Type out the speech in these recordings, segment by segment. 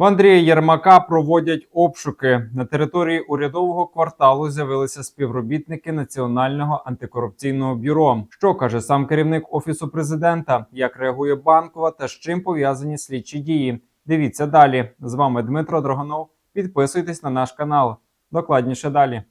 В Андрія Єрмака проводять обшуки. На території урядового кварталу з'явилися співробітники Національного антикорупційного бюро. Що каже сам керівник офісу президента, як реагує банкова та з чим пов'язані слідчі дії. Дивіться далі. З вами Дмитро Драгонов. Підписуйтесь на наш канал. Докладніше далі.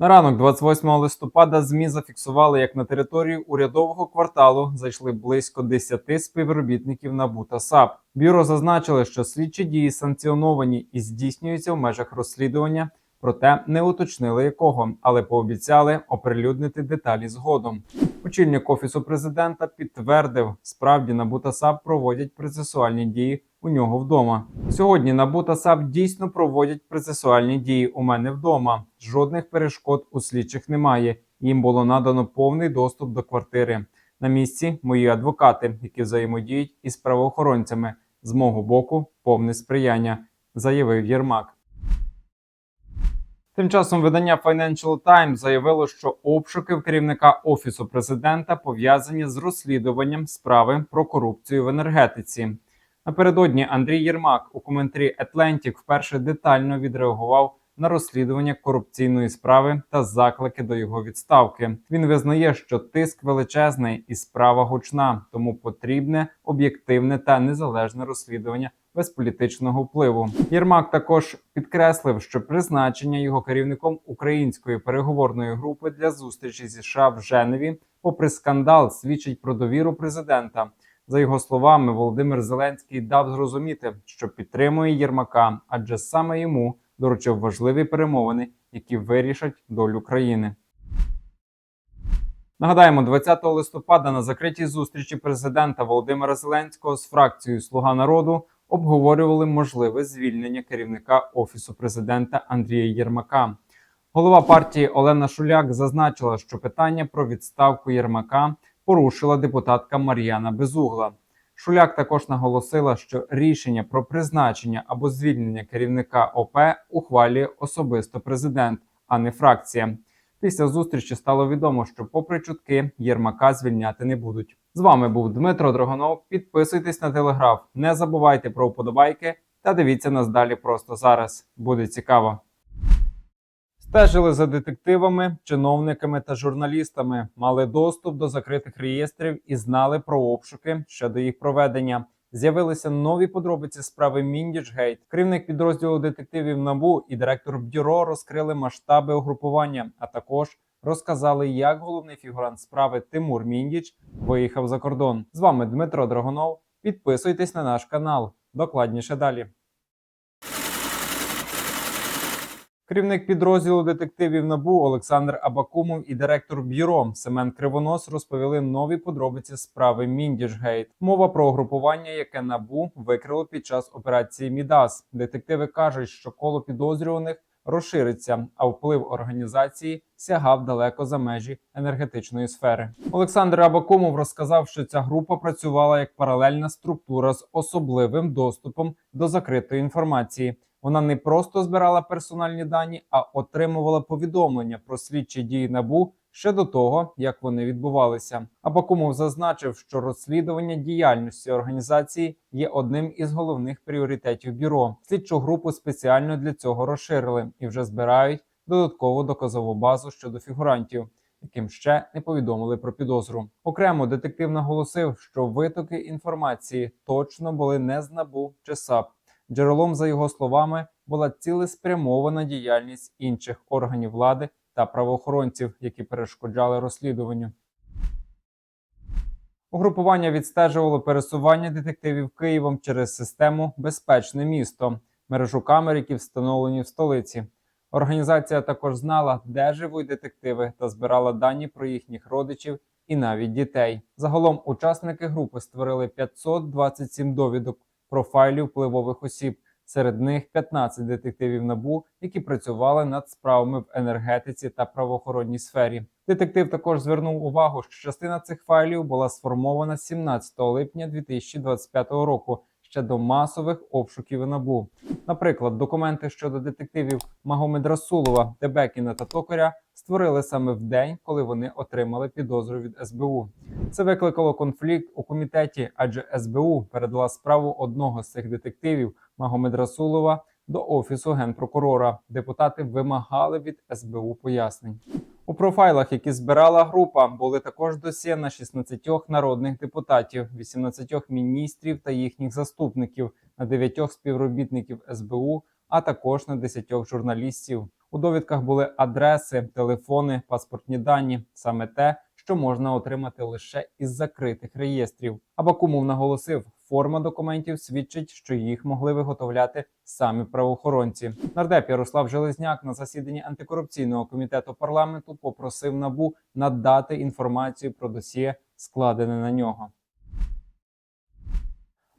На ранок 28 листопада ЗМІ зафіксували, як на територію урядового кварталу зайшли близько 10 співробітників НАБУ та САП. Бюро зазначили, що слідчі дії санкціоновані і здійснюються в межах розслідування, проте не уточнили якого, але пообіцяли оприлюднити деталі згодом. Очільник офісу президента підтвердив, справді НАБУ та САП проводять процесуальні дії у нього вдома. Сьогодні НАБУ та САП дійсно проводять процесуальні дії у мене вдома. Жодних перешкод у слідчих немає. Їм було надано повний доступ до квартири. На місці мої адвокати, які взаємодіють із правоохоронцями. З мого боку, повне сприяння, заявив Єрмак. Тим часом видання Financial Times заявило, що обшуки в керівника офісу президента пов'язані з розслідуванням справи про корупцію в енергетиці. Напередодні Андрій Єрмак у коментарі Atlantic вперше детально відреагував на розслідування корупційної справи та заклики до його відставки. Він визнає, що тиск величезний і справа гучна, тому потрібне об'єктивне та незалежне розслідування без політичного впливу. Єрмак також підкреслив, що призначення його керівником української переговорної групи для зустрічі зі США в Женеві, попри скандал, свідчить про довіру президента. За його словами, Володимир Зеленський дав зрозуміти, що підтримує Єрмака, адже саме йому доручив важливі перемовини, які вирішать долю країни. Нагадаємо, 20 листопада на закритій зустрічі президента Володимира Зеленського з фракцією Слуга народу обговорювали можливе звільнення керівника офісу президента Андрія Єрмака. Голова партії Олена Шуляк зазначила, що питання про відставку Єрмака порушила депутатка Мар'яна Безугла. Шуляк також наголосила, що рішення про призначення або звільнення керівника ОП ухвалює особисто президент, а не фракція. Після зустрічі стало відомо, що, попри чутки, Єрмака звільняти не будуть. З вами був Дмитро Драгонов. Підписуйтесь на телеграф, не забувайте про вподобайки та дивіться нас далі просто зараз. Буде цікаво. Стежили за детективами, чиновниками та журналістами, мали доступ до закритих реєстрів і знали про обшуки щодо їх проведення. З'явилися нові подробиці справи Міндічгейт. Керівник підрозділу детективів НАБУ і директор бюро розкрили масштаби угрупування, а також розказали, як головний фігурант справи Тимур Міндіч виїхав за кордон. З вами Дмитро Драгонов. Підписуйтесь на наш канал. Докладніше далі. Керівник підрозділу детективів НАБУ Олександр Абакумов і директор бюро Семен Кривонос розповіли нові подробиці справи Міндішгейт. Мова про угрупування, яке НАБУ викрило під час операції Мідас. Детективи кажуть, що коло підозрюваних розшириться, а вплив організації сягав далеко за межі енергетичної сфери. Олександр Абакумов розказав, що ця група працювала як паралельна структура з особливим доступом до закритої інформації. Вона не просто збирала персональні дані, а отримувала повідомлення про слідчі дії набу ще до того, як вони відбувалися. Абакумов зазначив, що розслідування діяльності організації є одним із головних пріоритетів бюро. Слідчу групу спеціально для цього розширили і вже збирають додаткову доказову базу щодо фігурантів. Яким ще не повідомили про підозру. Окремо детектив наголосив, що витоки інформації точно були не з НАБУ чи САП. Джерелом, за його словами, була цілеспрямована діяльність інших органів влади та правоохоронців, які перешкоджали розслідуванню. Угрупування відстежувало пересування детективів Києвом через систему Безпечне місто, мережу камер, які встановлені в столиці. Організація також знала, де живуть детективи, та збирала дані про їхніх родичів і навіть дітей. Загалом учасники групи створили 527 довідок профайлів впливових осіб. Серед них 15 детективів набу, які працювали над справами в енергетиці та правоохоронній сфері. Детектив також звернув увагу, що частина цих файлів була сформована 17 липня 2025 року ще до масових обшуків НАБУ. Наприклад, документи щодо детективів Магомед Расулова, Дебекіна та Токаря створили саме в день, коли вони отримали підозру від СБУ. Це викликало конфлікт у комітеті, адже СБУ передала справу одного з цих детективів Магомед Расулова до офісу генпрокурора. Депутати вимагали від СБУ пояснень. У профайлах, які збирала група, були також досьє на 16 народних депутатів, 18 міністрів та їхніх заступників, на 9 співробітників СБУ, а також на 10 журналістів. У довідках були адреси, телефони, паспортні дані, саме те, що можна отримати лише із закритих реєстрів. Абакумов наголосив, форма документів свідчить, що їх могли виготовляти самі правоохоронці. Нардеп Ярослав Железняк на засіданні антикорупційного комітету парламенту попросив набу надати інформацію про досьє, складене на нього.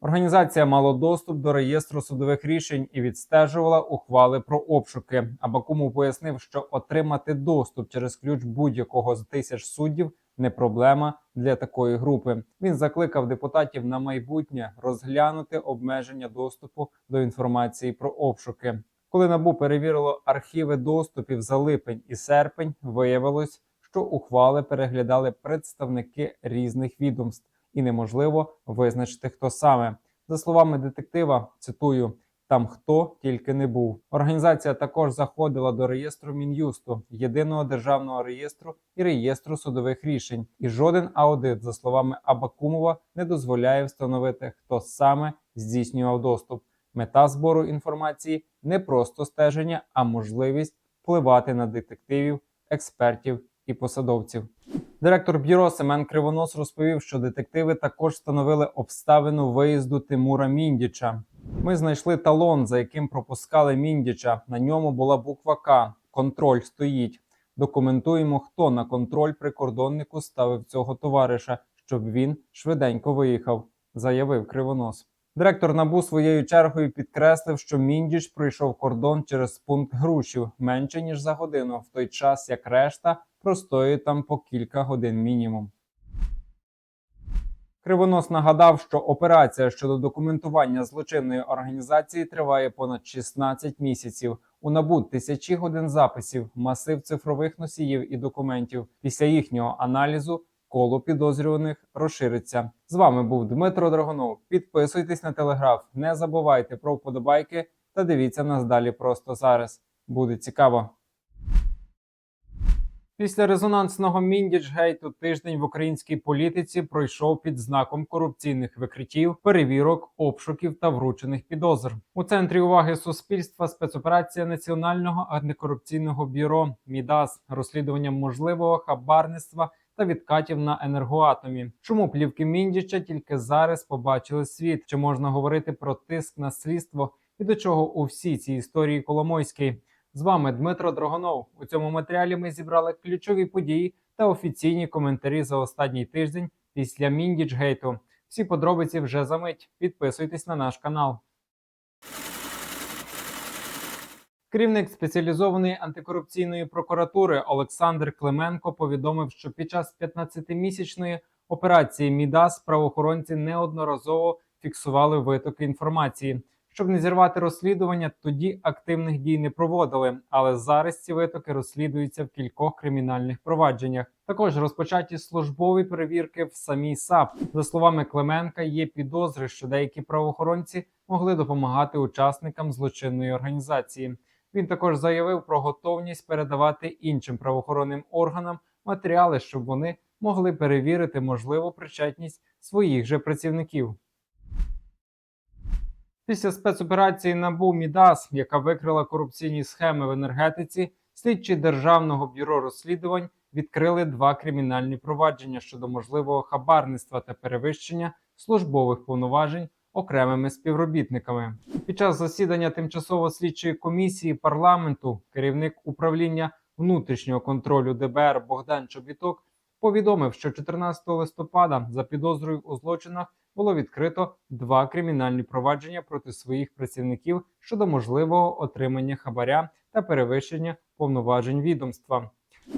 Організація мала доступ до реєстру судових рішень і відстежувала ухвали про обшуки. Абакумов пояснив, що отримати доступ через ключ будь-якого з тисяч суддів не проблема для такої групи. Він закликав депутатів на майбутнє розглянути обмеження доступу до інформації про обшуки. Коли набу перевірило архіви доступів за липень і серпень, виявилось, що ухвали переглядали представники різних відомств, і неможливо визначити, хто саме. За словами детектива, цитую. Там хто тільки не був. Організація також заходила до реєстру мін'юсту, єдиного державного реєстру і реєстру судових рішень. І жоден аудит, за словами Абакумова, не дозволяє встановити, хто саме здійснював доступ. Мета збору інформації не просто стеження, а можливість впливати на детективів, експертів і посадовців. Директор бюро Семен Кривонос розповів, що детективи також встановили обставину виїзду Тимура Міндіча. Ми знайшли талон, за яким пропускали Міндіча. На ньому була буква К. Контроль стоїть. Документуємо, хто на контроль прикордоннику ставив цього товариша, щоб він швиденько виїхав, заявив Кривонос. Директор набу своєю чергою підкреслив, що Міндіч пройшов кордон через пункт Грушів менше ніж за годину, в той час як решта простоює там по кілька годин мінімум. Кривонос нагадав, що операція щодо документування злочинної організації триває понад 16 місяців. У набу тисячі годин записів, масив цифрових носіїв і документів. Після їхнього аналізу коло підозрюваних розшириться. З вами був Дмитро Драгонов. Підписуйтесь на телеграф, не забувайте про вподобайки та дивіться нас далі просто зараз. Буде цікаво. Після резонансного Міндічгейту тиждень в українській політиці пройшов під знаком корупційних викриттів, перевірок, обшуків та вручених підозр. У центрі уваги суспільства спецоперація Національного антикорупційного бюро МІДАС розслідування можливого хабарництва та відкатів на енергоатомі. Чому плівки Міндіча тільки зараз побачили світ? Чи можна говорити про тиск на слідство і до чого у всій цій історії Коломойський? З вами Дмитро Дрогонов. У цьому матеріалі ми зібрали ключові події та офіційні коментарі за останній тиждень після Міндічгейту. Всі подробиці вже за мить. Підписуйтесь на наш канал. Керівник спеціалізованої антикорупційної прокуратури Олександр Клименко повідомив, що під час 15-місячної операції Мідас правоохоронці неодноразово фіксували витоки інформації. Щоб не зірвати розслідування, тоді активних дій не проводили, але зараз ці витоки розслідуються в кількох кримінальних провадженнях. Також розпочаті службові перевірки в самій САП. За словами Клименка, є підозри, що деякі правоохоронці могли допомагати учасникам злочинної організації. Він також заявив про готовність передавати іншим правоохоронним органам матеріали, щоб вони могли перевірити можливу причетність своїх же працівників. Після спецоперації НАБУ Мідас, яка викрила корупційні схеми в енергетиці, слідчі державного бюро розслідувань відкрили два кримінальні провадження щодо можливого хабарництва та перевищення службових повноважень окремими співробітниками. Під час засідання тимчасово слідчої комісії парламенту керівник управління внутрішнього контролю ДБР Богдан Чобіток повідомив, що 14 листопада за підозрою у злочинах було відкрито два кримінальні провадження проти своїх працівників щодо можливого отримання хабаря та перевищення повноважень відомства.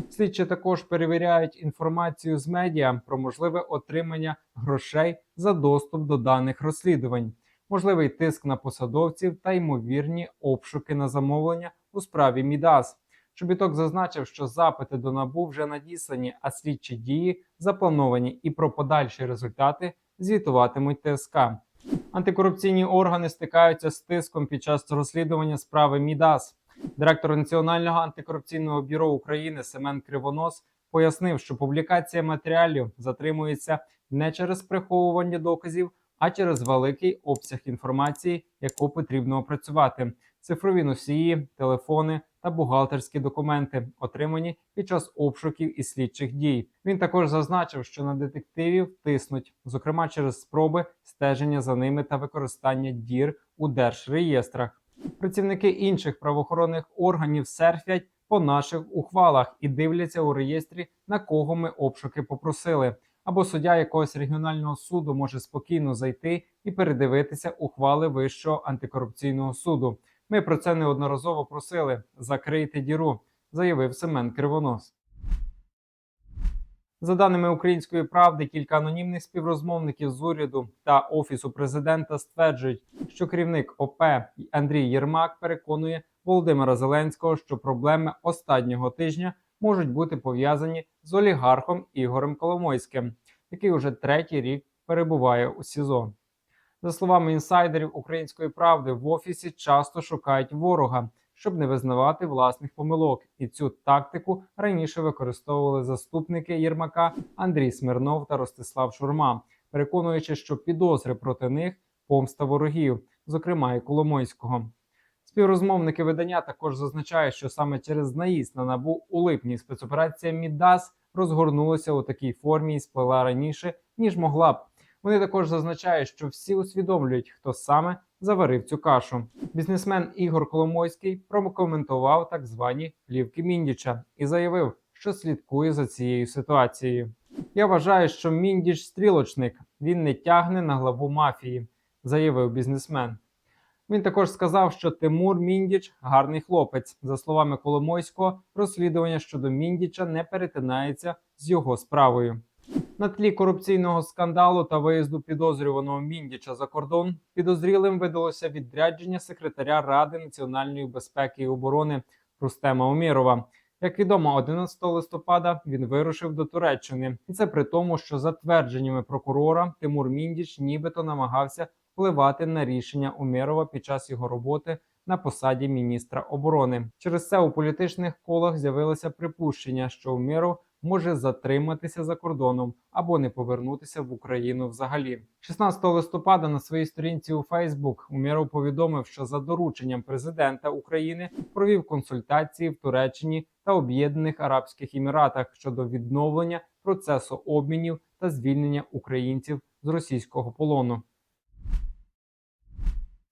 Слідчі також перевіряють інформацію з медіа про можливе отримання грошей за доступ до даних розслідувань. можливий тиск на посадовців та ймовірні обшуки на замовлення у справі Мідас. Чобіток зазначив, що запити до набу вже надіслані, а слідчі дії заплановані, і про подальші результати звітуватимуть ТСК. Антикорупційні органи стикаються з тиском під час розслідування справи Мідас. Директор Національного антикорупційного бюро України Семен Кривонос пояснив, що публікація матеріалів затримується не через приховування доказів, а через великий обсяг інформації, яку потрібно опрацювати. Цифрові носії, телефони та бухгалтерські документи, отримані під час обшуків і слідчих дій. Він також зазначив, що на детективів тиснуть, зокрема через спроби стеження за ними та використання дір у держреєстрах. Працівники інших правоохоронних органів серфять по наших ухвалах і дивляться у реєстрі, на кого ми обшуки попросили. Або суддя якогось регіонального суду може спокійно зайти і передивитися ухвали Вищого антикорупційного суду. Ми про це неодноразово просили. Закрийте діру, заявив Семен Кривонос. За даними української правди, кілька анонімних співрозмовників з уряду та офісу президента стверджують, що керівник ОП Андрій Єрмак переконує Володимира Зеленського, що проблеми останнього тижня можуть бути пов'язані з олігархом Ігорем Коломойським, який уже третій рік перебуває у СІЗО. За словами інсайдерів української правди, в офісі часто шукають ворога, щоб не визнавати власних помилок, і цю тактику раніше використовували заступники Єрмака Андрій Смирнов та Ростислав Шурма, переконуючи, що підозри проти них помста ворогів, зокрема і Коломойського. Співрозмовники видання також зазначають, що саме через наїзд на набу у липні спецоперація Мідас розгорнулася у такій формі і сплила раніше, ніж могла б. Вони також зазначають, що всі усвідомлюють, хто саме заварив цю кашу. Бізнесмен Ігор Коломойський прокоментував так звані плівки Міндіча і заявив, що слідкує за цією ситуацією. Я вважаю, що Міндіч стрілочник, він не тягне на главу мафії, заявив бізнесмен. Він також сказав, що Тимур Міндіч гарний хлопець. За словами Коломойського, розслідування щодо Міндіча не перетинається з його справою. На тлі корупційного скандалу та виїзду підозрюваного Міндіча за кордон підозрілим видалося відрядження секретаря Ради національної безпеки і оборони Рустема Умірова. Як відомо, 11 листопада він вирушив до Туреччини, і це при тому, що за твердженнями прокурора Тимур Міндіч нібито намагався впливати на рішення Умєрова під час його роботи на посаді міністра оборони. Через це у політичних колах з'явилося припущення, що Умєров може затриматися за кордоном або не повернутися в Україну взагалі. 16 листопада на своїй сторінці у Фейсбук Умєров повідомив, що за дорученням президента України провів консультації в Туреччині та Об'єднаних Арабських Еміратах щодо відновлення процесу обмінів та звільнення українців з російського полону.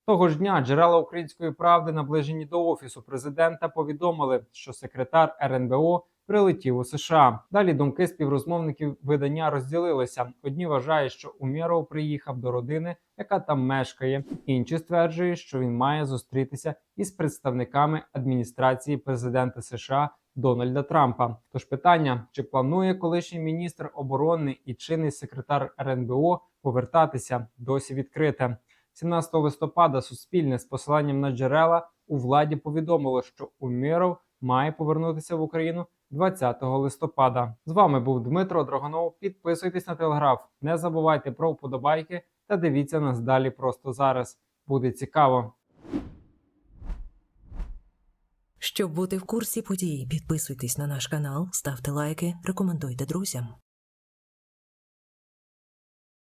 Того ж дня джерела української правди, наближені до офісу президента, повідомили, що секретар РНБО прилетів у США. Далі думки співрозмовників видання розділилися. Одні вважають, що Умєров приїхав до родини, яка там мешкає. Інші стверджують, що він має зустрітися із представниками адміністрації президента США. Дональда Трампа. Тож питання, чи планує колишній міністр оборони і чинний секретар РНБО повертатися, досі відкрите. 17 листопада Суспільне з посиланням на джерела у владі повідомило, що Уміров має повернутися в Україну 20 листопада. З вами був Дмитро Драгонов. Підписуйтесь на телеграф, не забувайте про вподобайки та дивіться нас далі просто зараз. Буде цікаво. Щоб бути в курсі подій, підписуйтесь на наш канал, ставте лайки, рекомендуйте друзям.